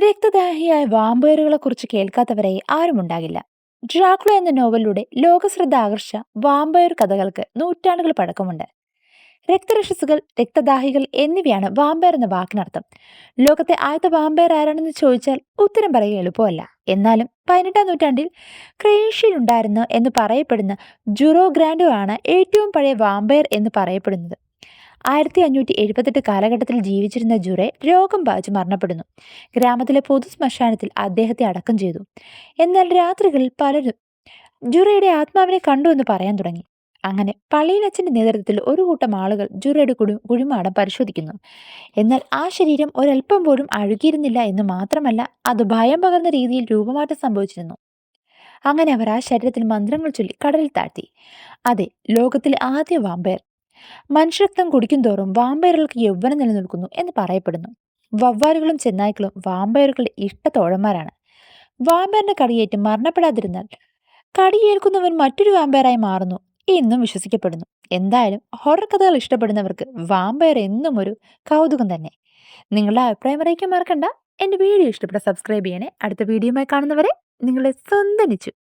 രക്തദാഹിയായ വാമ്പയറുകളെ കുറിച്ച് കേൾക്കാത്തവരായി ആരുമുണ്ടാകില്ല ഡ്രാക്കുള എന്ന നോവലിലൂടെ ലോകശ്രദ്ധ ആകർഷിച്ച വാമ്പയർ കഥകൾക്ക് നൂറ്റാണ്ടുകൾ പഴക്കമുണ്ട്. രക്തരക്ഷസുകൾ രക്തദാഹികൾ എന്നിവയാണ് വാമ്പയർ എന്ന വാക്കിനർത്ഥം. ലോകത്തെ ആദ്യത്തെ വാമ്പയർ ആരാണെന്ന് ചോദിച്ചാൽ ഉത്തരം പറയുക എളുപ്പമല്ല. എന്നാലും പതിനെട്ടാം നൂറ്റാണ്ടിൽ ക്രേഷ്യയിലുണ്ടായിരുന്നു എന്ന് പറയപ്പെടുന്ന ജുറോ ഗ്രാൻഡോ ആണ് ഏറ്റവും പഴയ വാമ്പയർ എന്ന് പറയപ്പെടുന്നത്. ആയിരത്തി അഞ്ഞൂറ്റി എഴുപത്തെട്ട് കാലഘട്ടത്തിൽ ജീവിച്ചിരുന്ന ജുറെ രോഗം ബാധിച്ച് മരണപ്പെടുന്നു. ഗ്രാമത്തിലെ പൊതു ശ്മശാനത്തിൽ അദ്ദേഹത്തെ അടക്കം ചെയ്തു. എന്നാൽ രാത്രികളിൽ പലരും ജുറയുടെ ആത്മാവിനെ കണ്ടു എന്ന് പറയാൻ തുടങ്ങി. അങ്ങനെ പള്ളിയിലച്ഛന്റെ നേതൃത്വത്തിൽ ഒരു കൂട്ടം ആളുകൾ ജുറയുടെ കുടി കുഴിമാടം പരിശോധിക്കുന്നു. എന്നാൽ ആ ശരീരം ഒരൽപ്പം പോലും അഴുകിയിരുന്നില്ല എന്ന് മാത്രമല്ല അത് ഭയം പകർന്ന രീതിയിൽ രൂപമാറ്റം സംഭവിച്ചിരുന്നു. അങ്ങനെ അവർ ആ ശരീരത്തിൽ മന്ത്രങ്ങൾ ചൊല്ലി കടലിൽ താഴ്ത്തി. അതെ ലോകത്തിലെ ആദ്യ വാമ്പയർ മനുഷ്യരക്തം കുടിക്കും തോറും വാമ്പയറുകൾക്ക് യൗവനം നിലനിൽക്കുന്നു എന്ന് പറയപ്പെടുന്നു. വവ്വാലുകളും ചെന്നായ്ക്കളും വാമ്പയറുകളുടെ ഇഷ്ടത്തോഴന്മാരാണ് വാമ്പയറിന്റെ കടിയേറ്റ് മരണപ്പെടാതിരുന്നാൽ കടിയേൽക്കുന്നവൻ മറ്റൊരു വാമ്പയറായി മാറുന്നു എന്നും വിശ്വസിക്കപ്പെടുന്നു. എന്തായാലും ഹൊറർ കഥകൾ ഇഷ്ടപ്പെടുന്നവർക്ക് വാമ്പയർ എന്നും ഒരു കൗതുകം തന്നെ. നിങ്ങളുടെ അഭിപ്രായം അറിയിക്കാൻ മറക്കണ്ട. എന്റെ വീഡിയോ ഇഷ്ടപ്പെട്ട സബ്സ്ക്രൈബ് ചെയ്യണേ. അടുത്ത വീഡിയോയുമായി കാണുന്നവരെ നിങ്ങളെ സ്വന്തം നിച്ചു.